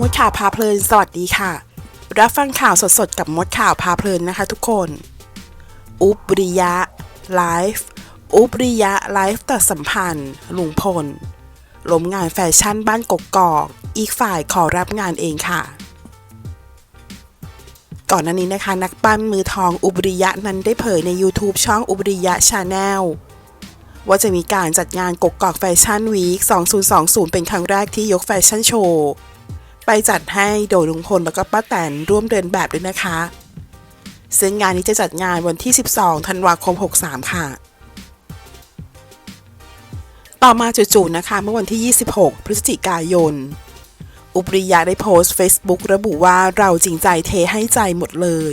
มดข่าวพาเพลินสวัสดีค่ะ รับฟังข่าวสดๆ กับมดข่าวพาเพลินนะคะทุกคน อุบริยะไลฟ์อุบริยะไลฟ์ตัดสัมพันธ์ ลุงพลล้มงานแฟชั่นบ้านกกอก อีกฝ่ายขอรับงานเองค่ะ ก่อนหน้านี้นะคะ นักปั้นมือทองอุบริยะนั้นได้เผยใน YouTube ช่องอุบริยะชาแนลว่าจะมีการจัดงานกกอกแฟชั่นวีค 2020 เป็นครั้งแรกที่ยกแฟชั่นโชว์ ไปจัดให้โดยลุงพลแล้วก็ป้าแตนร่วมเดินแบบด้วยนะคะ ซึ่งงานนี้จะจัดงานวันที่ 12 ธันวาคม 63 ค่ะ ต่อมาจู่ๆนะคะเมื่อวันที่ 26 พฤศจิกายน อุปริยะได้โพสต์ Facebook ระบุว่าเราจริงใจเทให้ใจหมดเลย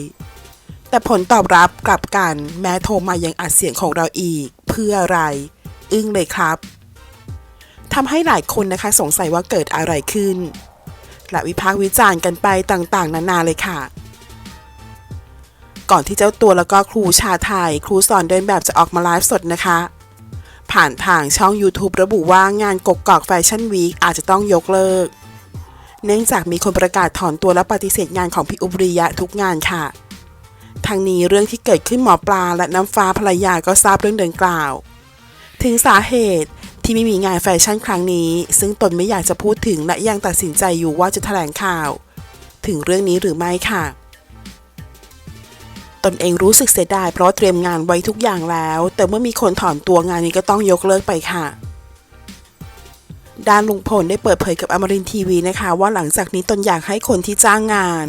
แต่ผลตอบรับกลับกันแม้โทรมายังอัดเสียงของเราอีก เพื่ออะไร อึ้งเลยครับทำให้หลายคนนะคะสงสัยว่าเกิดอะไรขึ้น และวิพากษ์วิจารณ์กันไปต่างๆ นานาเลยค่ะ ก่อนที่เจ้าตัวแล้วก็ครูชาไทย ครูสอนเดินแบบจะออกมาไลฟ์สดนะคะ ผ่านทางช่อง YouTube ระบุว่างานกกกอกแฟชั่นวีคอาจจะต้องยกเลิก เนื่องจากมีคนประกาศถอนตัวและปฏิเสธงานของพี่อุบริยะทุกงานค่ะทางนี้เรื่องที่เกิดขึ้นหมอปลาและน้ำฟ้าภรรยาก็ทราบเรื่องดังกล่าว ถึงสาเหตุ ที่ไม่มีงานแฟชั่นครั้งนี้ ซึ่งตนไม่อยากจะพูดถึงและยังตัดสินใจอยู่ว่าจะแถลงข่าว ถึงเรื่องนี้หรือไม่ค่ะ ตนเองรู้สึกเสียดายเพราะเตรียมงานไว้ทุกอย่างแล้ว แต่เมื่อมีคนถอนตัวงานนี้ก็ต้องยกเลิกไปค่ะด้านลุงพลได้เปิดเผยกับอมรินทีวีนะคะ ว่าหลังจากนี้ตนอยากให้คนที่จ้างงาน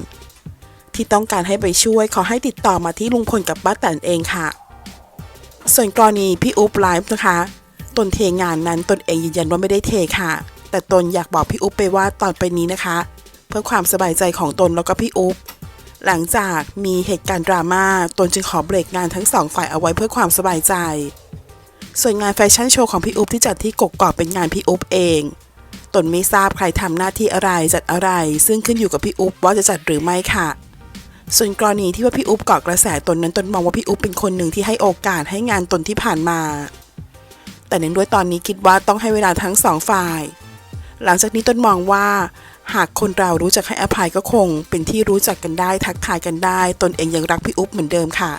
ที่ต้องการให้ไปช่วยขอให้ติดต่อมาที่ลุงพลกับป้าแตนเองค่ะ ส่วนกรณีพี่อุ๊บไลฟ์นะคะ ตนเทงานนั้นตนเองยืนยันว่าไม่ได้เทค่ะ แต่ตนอยากบอกพี่อุ๊บไปว่าตอนไปนี้นะคะ เพื่อความสบายใจของตนแล้วก็พี่อุ๊บหลังจากมีเหตุการณ์ดราม่าตนจึงขอเบรกงานทั้งสองฝ่ายเอาไว้เพื่อความสบายใจ ส่วนงานแฟชั่นโชว์ของพี่อุ๊บที่จัดที่กกอกเป็นงานพี่อุ๊บเอง ตนไม่ทราบใครทำหน้าที่อะไรจัดอะไร ซึ่งขึ้นอยู่กับพี่อุ๊บว่าจะจัดหรือไม่ค่ะ ส่วนกรณีที่ว่าพี่อุ๊บเกาะกระแสตนนั้นตนมองว่าพี่อุ๊บเป็นคนหนึ่งที่ให้โอกาสให้งานตนที่ผ่านมา แต่เนื่องด้วยตอนนี้คิดว่าต้องให้เวลาทั้งสองฝ่าย หลังจากนี้ต้นมองว่า หากคนเรารู้จักให้อภัยก็คง เป็นที่รู้จักกันได้ทักทายกันได้ ตนเองยังรักพี่อุ๊บเหมือนเดิมค่ะ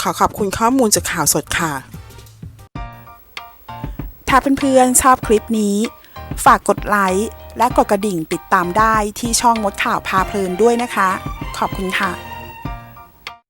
ขอขอบคุณข้อมูลจากข่าวสดค่ะ ถ้าเพื่อนๆชอบคลิปนี้ ฝากกดไลค์และกดกระดิ่งติดตามได้ที่ช่องมดข่าวพาเพลินด้วยนะคะ ขอบคุณค่ะ